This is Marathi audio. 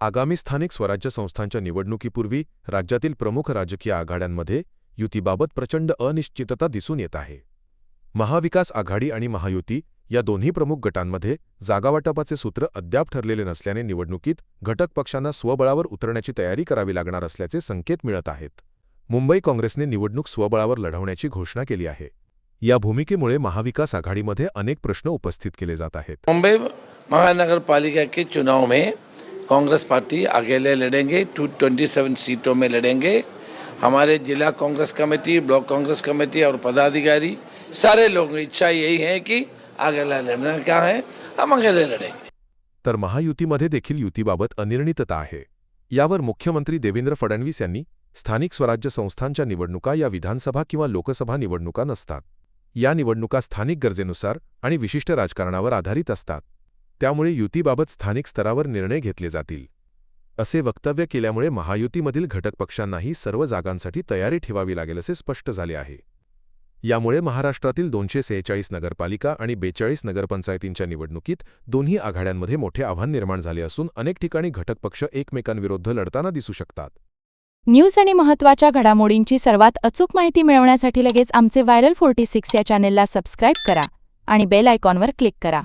आगामी स्थानिक स्वराज्य संस्थांच्या निवडणुकीपूर्वी राज्यातील प्रमुख राजकीय आघाड्यांमध्ये युतीबाबत प्रचंड अनिश्चितता दिसून येत आहे. महाविकास आघाडी आणि महायुती या दोन्ही प्रमुख गटांमध्ये जागावाटपाचे सूत्र अद्याप ठरलेले नसल्याने निवडणुकीत घटक पक्षांना स्वबळावर उतरण्याची तयारी करावी लागणार असल्याचे संकेत मिळत आहेत. मुंबई काँग्रेसने निवडणूक स्वबळावर लढवण्याची घोषणा केली आहे. या भूमिकेमुळे महाविकास आघाडीमध्ये अनेक प्रश्न उपस्थित केले जात आहेत. मुंबई महानगरपालिका के चुनाव में कांग्रेस पार्टी अकेले लड़ेंगे टू ट्वेंटी सेवन सीटों में लड़ेंगे। हमारे जिला Congress committee block Congress committee और पदाधिकारी सारे लोग इच्छा यही है कि अकेला लड़ना क्या है हम अकेले लड़ेंगे। तर महायुतीमध्ये देखील युतीबाबत अनिर्णितता आहे। यावर मुख्यमंत्री देवेंद्र फडणवीस यांनी स्थानिक स्वराज्य संस्थांच्या निवडणुका या विधानसभा किंवा लोकसभा निवडणुका नसतात। या निवडणुका स्थानिक गरजेनुसार आणि विशिष्ट राजकारणावर आधारित असतात। त्यामुळे युतीबाबत स्थानिक स्तरावर निर्णय घेतले जातील. असे वक्तव्य केल्यामुळे महायुतीमधील घटक पक्षांनाही सर्व जागांसाठी तयारी ठेवावी लागेल असे स्पष्ट झाले आहे. यामुळे महाराष्ट्रातील दोनशे सेहेचाळीस नगरपालिका आणि बेचाळीस नगरपंचायतींच्या निवडणुकीत दोन्ही आघाड्यांमध्ये मोठे आव्हान निर्माण झाले असून अनेक ठिकाणी घटक पक्ष एकमेकांविरुद्ध लढताना दिसू शकतात. न्यूज आणि महत्त्वाच्या घडामोडींची सर्वात अचूक माहिती मिळवण्यासाठी लगेच आमचे व्हायरल फोर्टी सिक्स या चॅनेलला सबस्क्राईब करा आणि बेल आयकॉनवर क्लिक करा.